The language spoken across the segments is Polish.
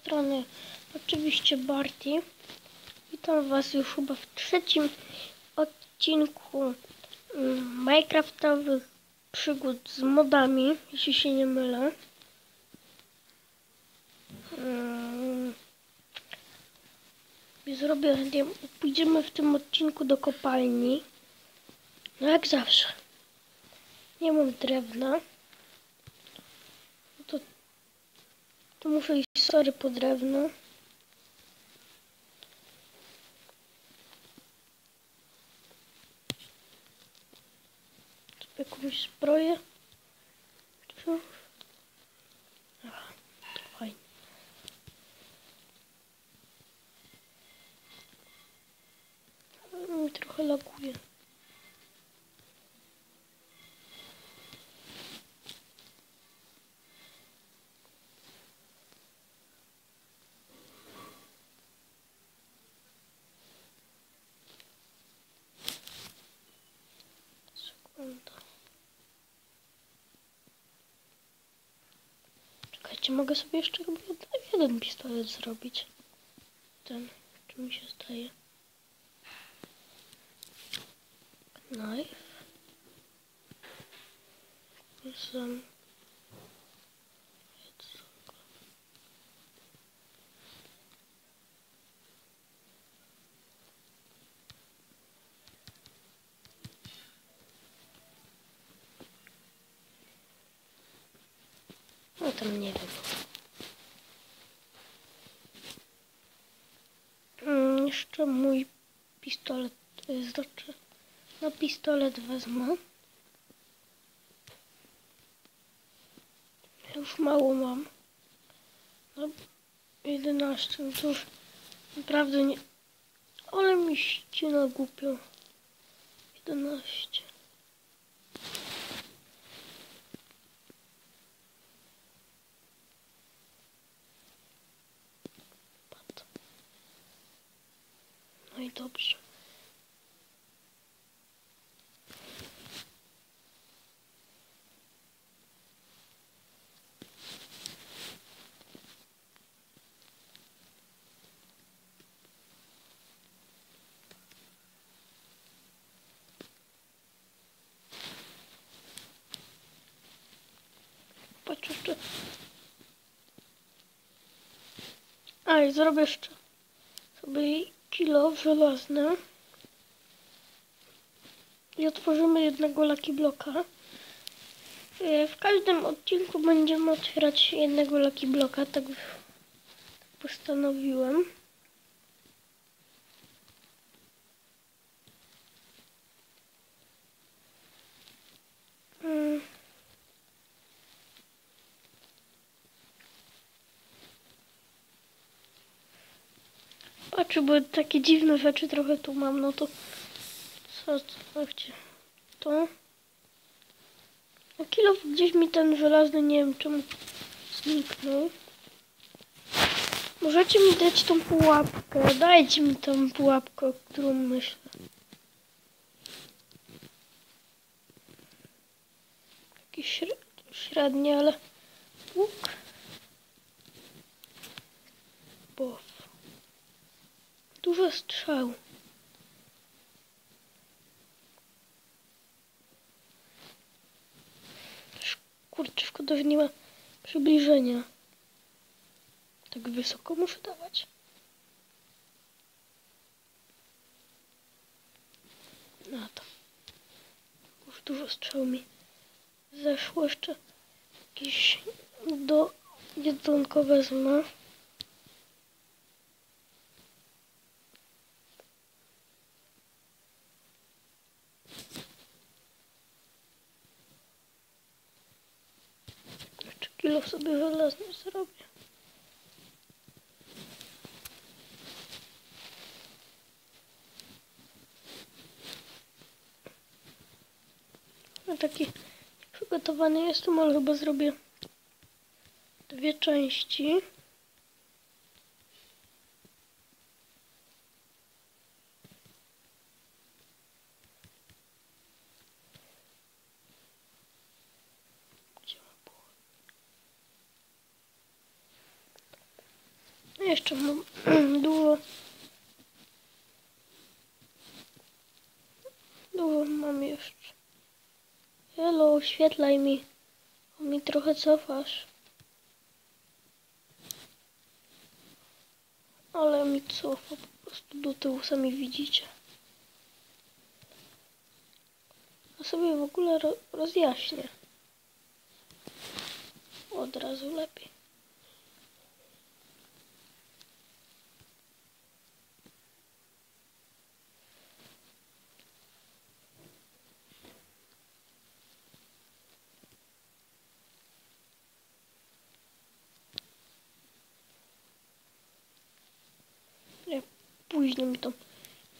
strony oczywiście Barty. Witam Was już chyba w trzecim odcinku mm, Minecraftowych przygód z modami, jeśli się nie mylę. Mm. Zrobię, pójdziemy w tym odcinku do kopalni. No jak zawsze. Nie mam drewna. No to, muszę sorry po drewno. Jakąś zbroję. Tu. Aha, to fajnie. Ale mi trochę laguje. Sekunda. Czekajcie, mogę sobie jeszcze chyba jed- jeden pistolet zrobić. Ten, czy mi się zdaje. Knife. Zam. Tam nie wiem. Mm, jeszcze mój pistolet, znaczy, no pistolet wezmę. Już mało mam. No, 11, no to naprawdę nie... Ale mi ścina głupio. 11. i dobrze. A i zrobię jeszcze sobie kilo żelazny. I otworzymy jednego Lucky Bloka. E, W każdym odcinku będziemy otwierać jednego Lucky Bloka, tak postanowiłem. Patrz, bo takie dziwne rzeczy trochę tu mam, no to co, chcie? To? No kilo gdzieś mi ten żelazny, nie wiem czemu zniknął. Możecie mi dać tą pułapkę, dajcie mi tą pułapkę, o którą myślę. Jakiś śre średni, ale łuk. Dużo strzał. Kurczę, szkoda, że nie ma przybliżenia. Tak wysoko muszę dawać. No to. Już dużo strzał mi zeszło. Jeszcze jakieś do jedzonko wezmę. Kilo sobie żelazny zrobię. Ja taki przygotowany jestem, ale chyba zrobię dwie części. Jeszcze mam dużo. Dużo mam jeszcze. Hello, oświetlaj mi. Bo mi trochę cofasz. Ale mi cofa po prostu do tyłu, sami widzicie. A sobie w ogóle ro rozjaśnię. Od razu lepiej. Nie, później mi tą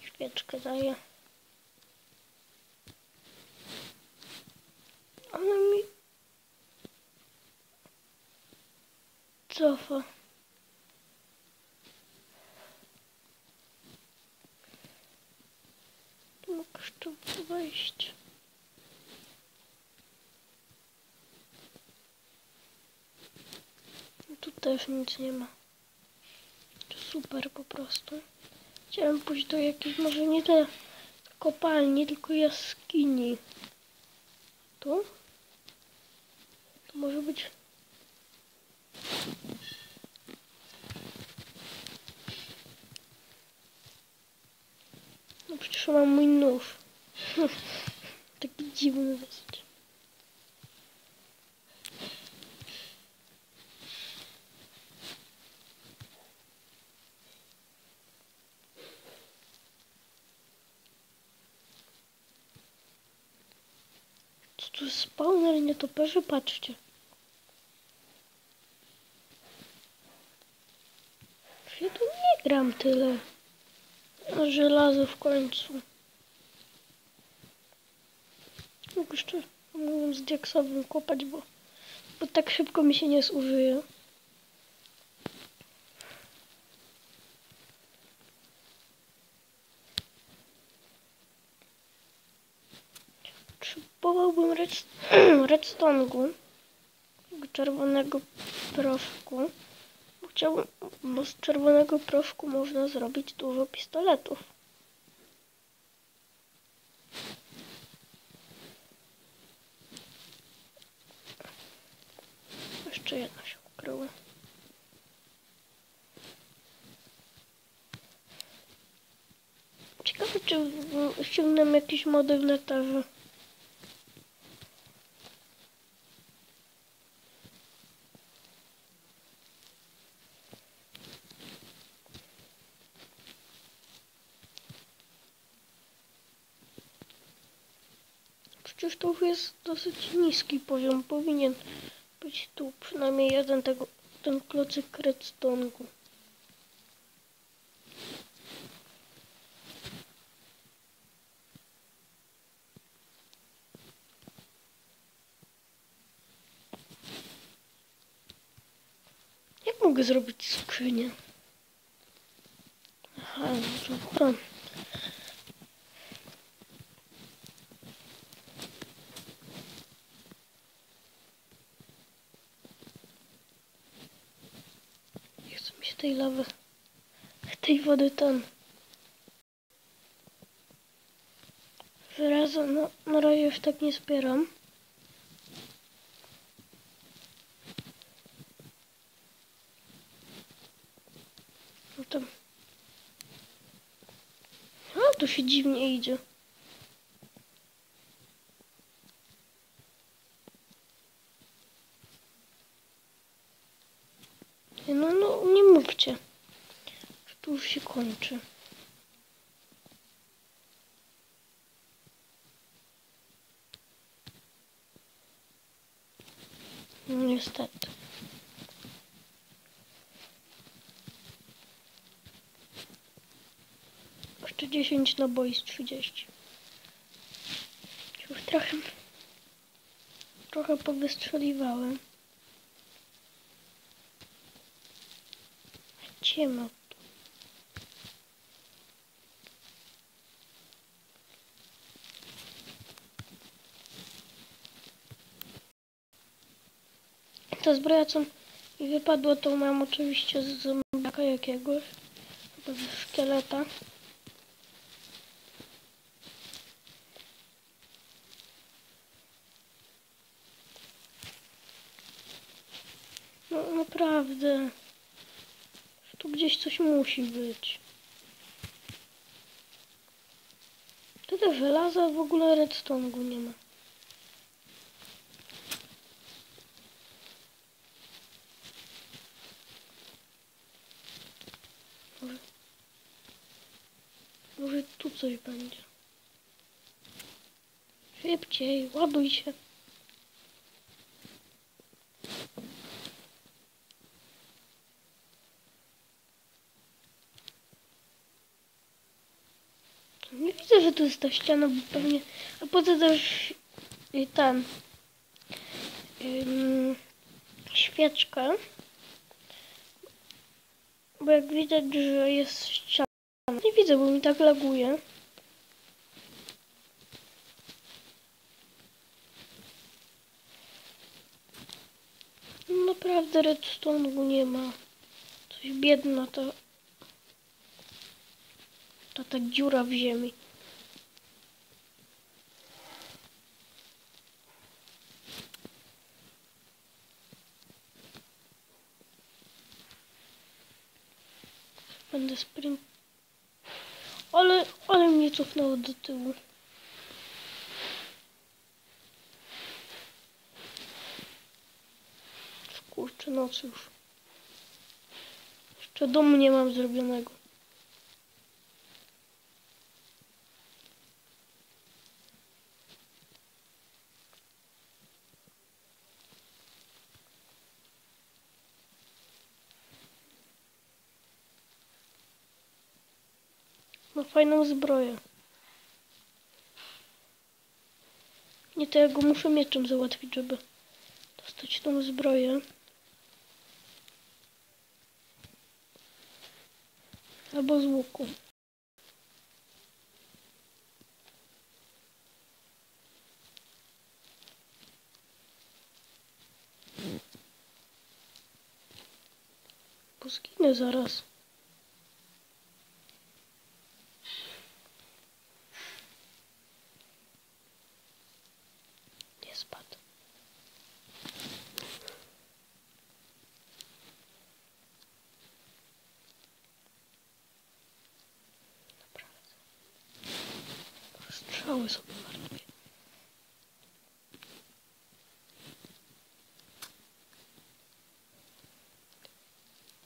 świeczkę daje. Ale mi cofa. Tu mogę jeszcze wejść. Tu też nic nie ma. To super po prostu. Chciałem pójść do jakiejś, może nie tyle kopalni, tylko jaskini. Tu? To może być... No przecież mam mój nóż. Taki dziwny dosyć. Co tu jest spawner nietoperzy? Patrzcie. Ja tu nie gram tyle. Żelazo w końcu. Mógł jeszcze mógłbym z diaksowym kopać, bo, bo tak szybko mi się nie zużyje. Potrzebowałbym redst redstone'u, czerwonego proszku. Bo Chciałbym, bo z czerwonego proszku można zrobić dużo pistoletów. Jeszcze jedno się ukryło. Ciekawe, czy ściągnę jakieś mody w netarze. To już jest dosyć niski poziom. Powinien być tu przynajmniej jeden tego, ten klocyk redstone'u. Jak mogę zrobić skrzynię? Aha, no dobra. Nie chcę mi się tej lawy, tej wody tam. Wyrazu na, na razie już tak nie zbieram. No tam. A, tu się dziwnie idzie. Nie, No, no, nie mówcie. że Tu już się kończy. No niestety. Jeszcze 10 naboi z 30. Już trochę, trochę powystrzeliwałem. Ciemno. To zbroja, co mi wypadło, to mam oczywiście z zombiaka jakiegoś. Ze szkieleta. No naprawdę. Tu gdzieś coś musi być. Tyle żelaza, w ogóle redstone'u nie ma. Może, może tu coś będzie. Szybciej, ładuj się. Nie widzę, że tu jest ta ściana, bo pewnie... A poza też y, ten... Ym, świeczkę. Bo jak widać, że jest ściana. Nie widzę, bo mi tak laguje. Naprawdę redstone'u nie ma. Coś biedna to... To ta dziura w ziemi. Będę sprint. Ale, ale mnie cofnęło do tyłu. Kurczę, noc już. Jeszcze domu nie mam zrobionego. Ma fajną zbroję. Nie to ja go muszę mieczem załatwić, żeby dostać tą zbroję. Albo z łuku. Bo zginę zaraz. Nie spadł. Naprawdę. Strzały sobie marnuję.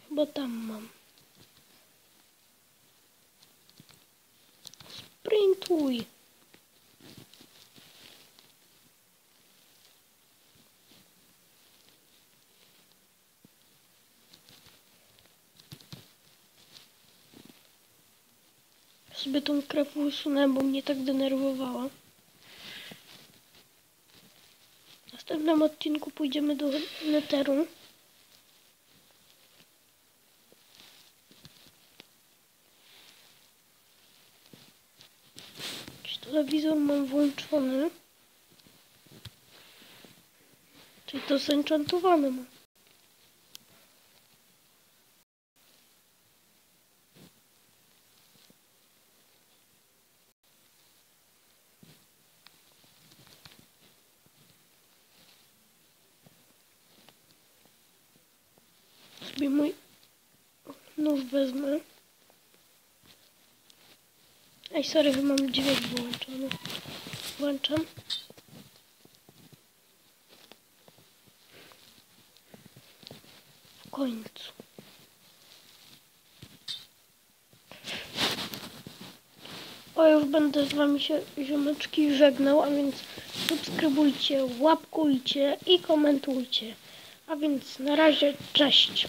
Chyba tam mam. Sprintuj. Sobie tą krew usunę, bo mnie tak denerwowała. W następnym odcinku pójdziemy do Netheru. Czy telewizor mam włączony? Czyli to zenchantowany mam. sobie mój nóż wezmę. Ej, sorry, że mam dźwięk wyłączony. Włączam. W końcu. O, już będę z wami się ziomeczki żegnał, a więc subskrybujcie, łapkujcie i komentujcie. A więc na razie, cześć.